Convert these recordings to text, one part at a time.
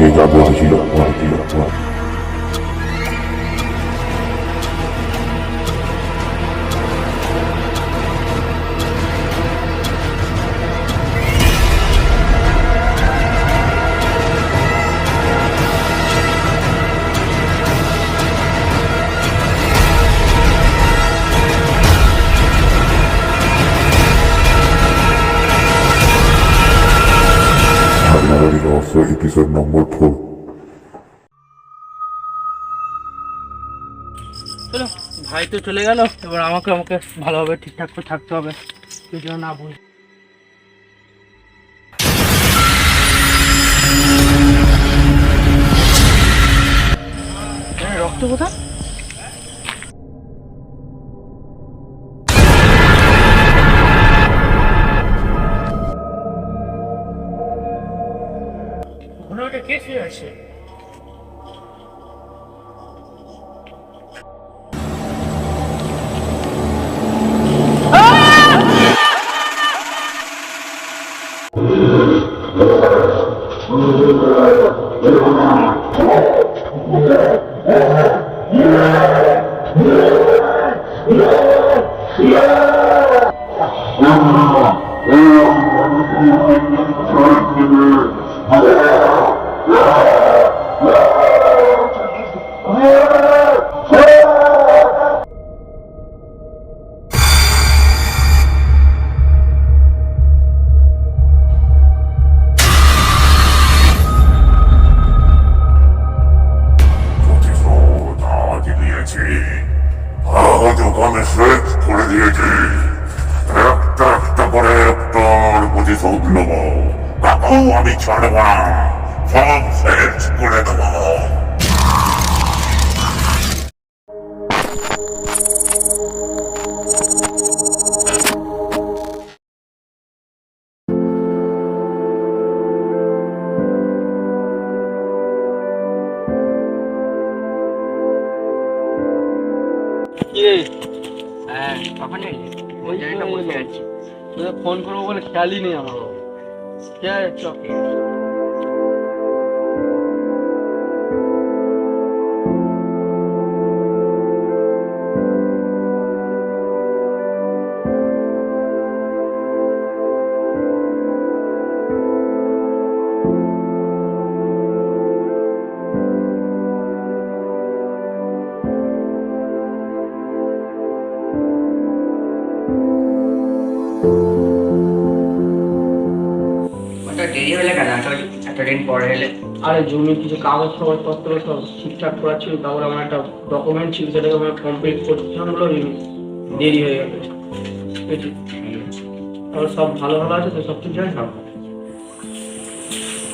যে যা বলেছিল এপিসোড নম্বর ফোর চলো, ভাই তো চলে গেল। এবার আমাকে আমাকে ভালোভাবে ঠিকঠাক করে থাকতে হবে। কিছু না বুঝ রক্ত কোথায়? Нифига Yeah! করব বলে খেয়ালই নেই আমার ঠিক দেরি হলে কেন? এতদিন পরে এলে আরে জমির কিছু কাগজ কাগজপত্র সব ঠিকঠাক করা ছিল তারপর আমার একটা ডকুমেন্ট ছিল সেটাকে আমার কমপ্লিট দেরি হয়ে গেল আর সব ভালো ভালো আছে তো সব ঠিক আছে সব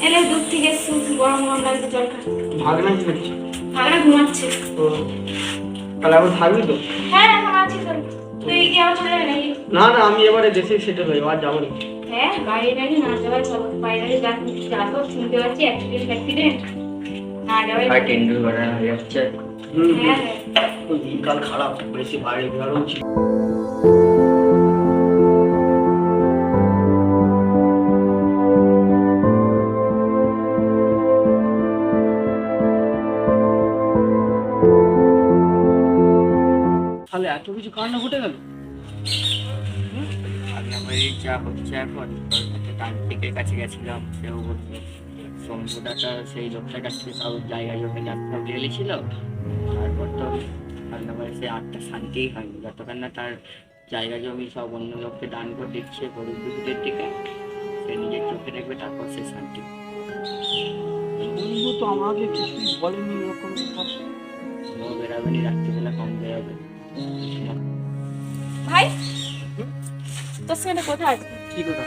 এলে দূর থেকে এসছি গরম গরম লাগছে জল খা ভাগনা কি করছে ভাগনা ঘুমাচ্ছে। ও, তাহলে এখন থাকবি তো? হ্যাঁ এখন আছি তো তুই কি আবার চলে যাবি না না আমি এবারে দেশে সেটেল হই আর যাব না। হ্যাঁ বাইরে গাড়ি না যাওয়ার বাইরে যা যা তো শুনতে পাচ্ছি অ্যাক্সিডেন্ট অ্যাক্সিডেন্ট না যাওয়াই আর টেন্ডুল করা হয়ে যাচ্ছে। হুম হ্যাঁ। দিনকাল খারাপ বেশি বাইরে বেরোনো যা হচ্ছে এখন। তান্ত্রিকের কাছে গেছিলাম সেও বলছে শম্ভুদাটা সেই লোকটার কাছ থেকে সব জায়গা জমি ল্যাপটপ ঢেলেছিল তারপর তো রান্নাবাড়ি সে আটটা শান্তিই হয়নি। যতক্ষণ না তার জায়গা জমি সব অন্য লোককে দান করে দিচ্ছে গরিব দুঃখীদের দিকে সে নিজের চোখে দেখবে তারপর সে শান্তি। বন্ধু তো আমাকে কিছুই বলেনি এরকম বেরাবেনি রাত্রিবেলা কম বেরোবে ভাই তোর সঙ্গে কোথায়? কি কথা?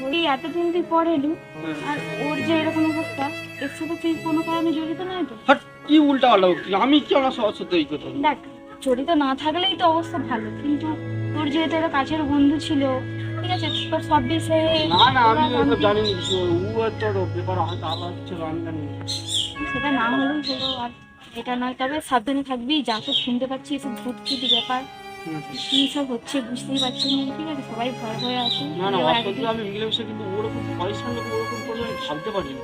বলি এতদিন তুই পর এলু আর ওর যে এরকম অবস্থা এর সাথে তুই কোনো কারণে জড়িত নয় তো? হাট কি উল্টা পাল্টা আমি কি আমার সহজ সত্যি এই কথা দেখ জড়িত না থাকলেই তো অবস্থা ভালো কিন্তু তোর যেহেতু একটা কাছের বন্ধু ছিল ঠিক আছে তোর সব বিষয়ে না না আমি ওসব জানি না কিছু ও তোর ব্যাপার হয়তো আবার ছিল আমি জানি সেটা না হলেও হলো আর এটা নয় তবে সাবধানে থাকবি যা তো শুনতে পাচ্ছি এসব ভূত ব্যাপার। কি সব হচ্ছে বুঝতেই পারছি না ঠিক আছে? সবাই ভয় ভয়ে আছে। না না এবার আমি মিলেমিশে কিন্তু ওরকম পয়সা লোক ওরকম করবে আমি ভাবতে পারিনি।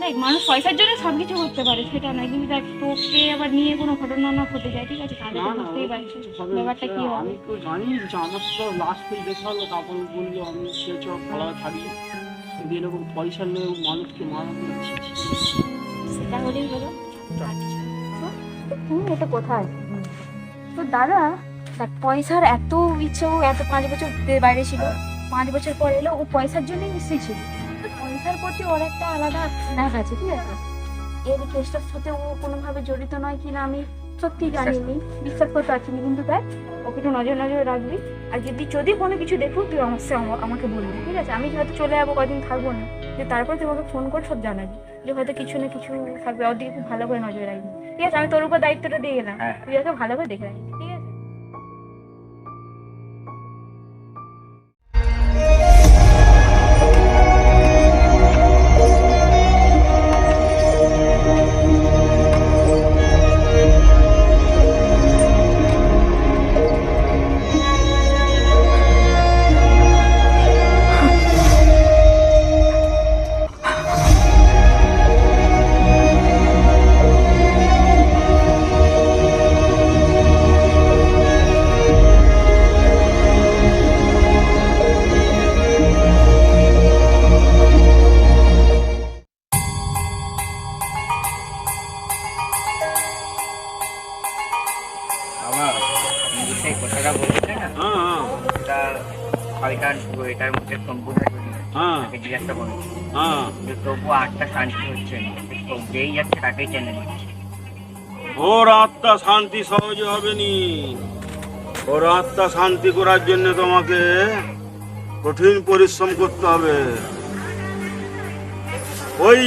দেখ মানুষ পয়সার জন্য সব কিছু করতে পারে সেটা নয় কিন্তু দেখ তোকে আবার নিয়ে কোনো ঘটনা না ঘটে যায় ঠিক আছে? তাহলে তো বুঝতেই ব্যাপারটা কি হবে? আমি তো জানি যে আমার তো লাস্ট পেজ দেখা হলো তারপর বলল আমি সে চোখ ভালোভাবে থাকি কিন্তু এরকম পয়সার লোক মানুষকে মারা করছি সেটা হলেই হলো। আচ্ছা। তুমি এটা কোথায়? তো দাদা দেখ পয়সার এত ইচ্ছে ও এত পাঁচ বছর বাইরে ছিল। পাঁচ বছর পর এলো ও পয়সার জন্যই নিশ্চয়ই ছিল। তো পয়সার প্রতি ওর একটা আলাদা স্ন্যাক আছে ঠিক আছে? এর কেসটার সাথে ও কোনোভাবে জড়িত নয় কিনা আমি সত্যি জানিনি। বিশ্বাস করতে পারছিনি কিন্তু দেখ ওকে একটু নজর নজরে রাখবি। আর যদি যদি কোনো কিছু দেখো তুই আমার সে আমাকে বলবি ঠিক আছে? আমি হয়তো চলে যাব কদিন থাকব না। যে তারপর তুই আমাকে ফোন করে সব জানাবি। যে হয়তো কিছু না কিছু থাকবে ওর দিকে খুব ভালো করে নজর রাখবি। ঠিক আছে? আমি তোর উপর দায়িত্বটা দিয়ে গেলাম। হ্যাঁ। তুই ওকে ভালো করে দেখে রাখবি। জিজ্ঞাসা হ্যাঁ। তবু আটটা শান্তি হচ্ছে না। যেই যাচ্ছে তাকেই টেনে নিচ্ছে। ওর আত্মা শান্তি সহজে হবে নি ওর আত্মা শান্তি করার জন্য তোমাকে কঠিন পরিশ্রম করতে হবে। ওই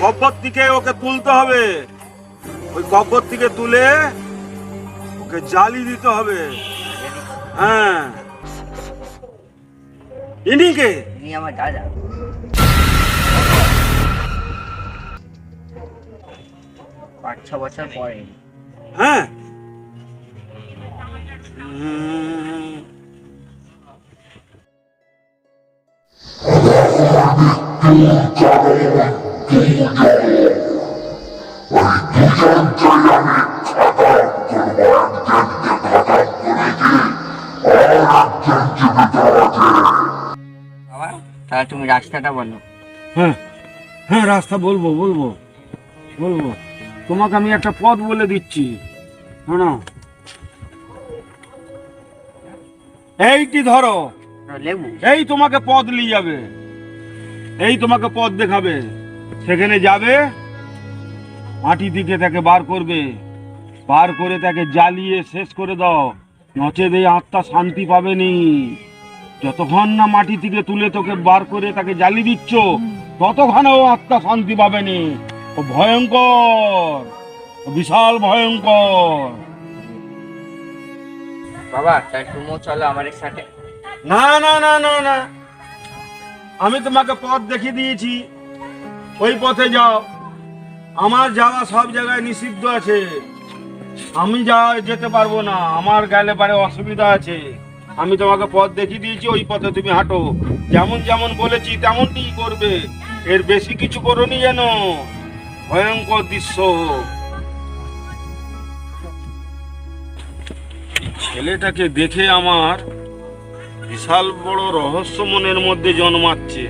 কব্বর থেকে ওকে তুলতে হবে। ওই কব্বর থেকে তুলে ওকে জালি দিতে হবে। হ্যাঁ। ইনিকে ইনি আমার দাদা। পাঁচ ছ বছর পরে। হ্যাঁ। উম, বাবা তাহলে তুমি রাস্তাটা বলো। হ্যাঁ হ্যাঁ রাস্তা বলব বলব বলব। তোমাকে আমি একটা পথ বলে দিচ্ছি। শোনো এইটি ধরো। এই তোমাকে পথ নিয়ে যাবে। এই তোমাকে পথ দেখাবে। সেখানে যাবে মাটি থেকে তাকে বার করবে। বার করে তাকে জ্বালিয়ে শেষ করে দাও। নচেত এই আত্মা শান্তি পাবেনি যতক্ষণ না মাটি থেকে তুলে তোকে বার করে তাকে জ্বালিয়ে দিচ্ছ ততক্ষণ ও আত্মা শান্তি পাবেনি ও ভয়ঙ্কর বিশাল ভয়ঙ্কর। বাবা তাহলে তুমিও চলো আমাদের সাথে। না না না না না। আমি তোমাকে পথ দেখিয়ে দিয়েছি। ওই পথে যাও। আমার যাওয়া সব জায়গায় নিষিদ্ধ আছে। আমি যা যেতে পারব না। আমার গেলে পারে অসুবিধা আছে। আমি তোমাকে পথ দেখিয়ে দিয়েছি, ওই পথে তুমি হাঁটো। যেমন যেমন বলেছি তেমনটি করবে। এর বেশি কিছু করোনি যেন। ভয়ঙ্কর দৃশ্য। ছেলেটাকে দেখে আমার বিশাল বড় রহস্য মনের মধ্যে জন্মাচ্ছে।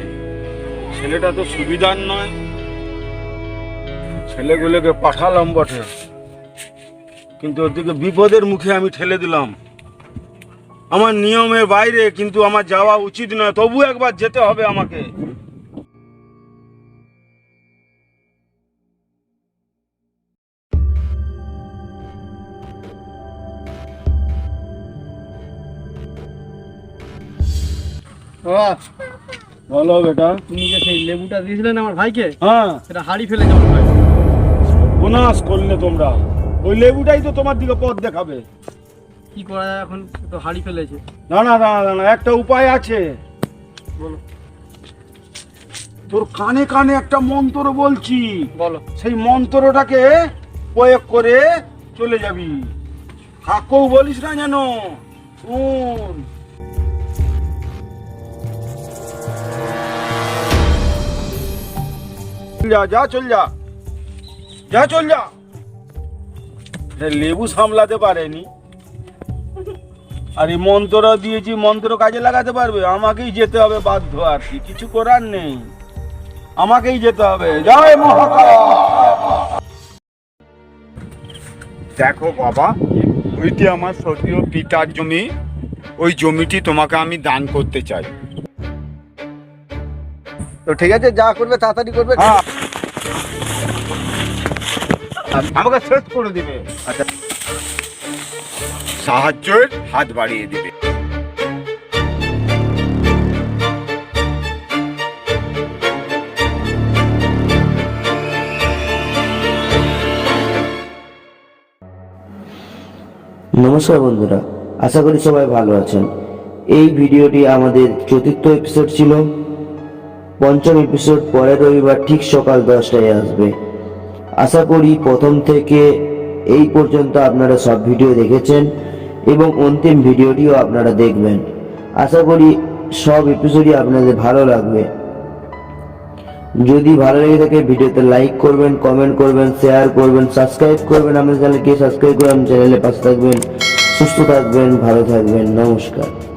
ছেলেটা তো সুবিধার নয়। ছেলেগুলোকে পাঠালাম বটে। কিন্তু ওদিকে বিপদের মুখে আমি ঠেলে দিলাম। আমার নিয়মের বাইরে কিন্তু আমার যাওয়া উচিত নয়। তবু একবার যেতে হবে আমাকে। বলো বেটা তুমি যে সেই লেবুটা দিয়েছিলেন আমার ভাইকে? হ্যাঁ। সেটা হাড়ি ফেলে যাব ভাই বোনাস করলে তোমরা। ওই লেবুটাই তো তোমার দিকে পথ দেখাবে। কি করা যায়? এখন তো হাড়ি ফেলেছে। না না না না, না একটা উপায় আছে। বলো। তোর কানে কানে একটা মন্ত্র বলছি। বলো। সেই মন্ত্রটাকে প্রয়োগ করে চলে যাবি। কাকেও বলিস না যেন। শুন। যা যা চল যা। যা চল যা। লেবু সামলাতে পারেনি। আর এই মন্ত্র দিয়েছি মন্ত্র কাজে লাগাতে পারবে আমাকেই যেতে হবে বাধ্য আর কি কিছু করার নেই। আমাকেই যেতে হবে। জয় মহাকাল! দেখো বাবা ওইটি আমার সতীয় পিতার জমি ওই জমিটি তোমাকে আমি দান করতে চাই। তো ঠিক আছে যা করবে তাড়াতাড়ি করবে। হ্যাঁ। আমাকে শেষ করে দিবে। আচ্ছা সাহায্যের হাত বাড়িয়ে দিবে। নমস্কার বন্ধুরা, আশা করি সবাই ভালো আছেন। এই ভিডিওটি আমাদের চতুর্থ এপিসোড ছিল। পঞ্চম এপিসোড পরের রবিবার ঠিক সকাল দশটায় আসবে। আশা করি প্রথম থেকে এই পর্যন্ত আপনারা সব ভিডিও দেখেছেন এবং অন্তিম ভিডিওটিও আপনারা দেখবেন। আশা করি সব এপিসোডই আপনাদের ভালো লাগবে। যদি ভালো লেগে থাকে ভিডিওতে লাইক করবেন কমেন্ট করবেন শেয়ার করবেন সাবস্ক্রাইব করবেন আমাদের চ্যানেলকে সাবস্ক্রাইব করে আমার চ্যানেলে পাশে থাকবেন, সুস্থ থাকবেন, ভালো থাকবেন, নমস্কার।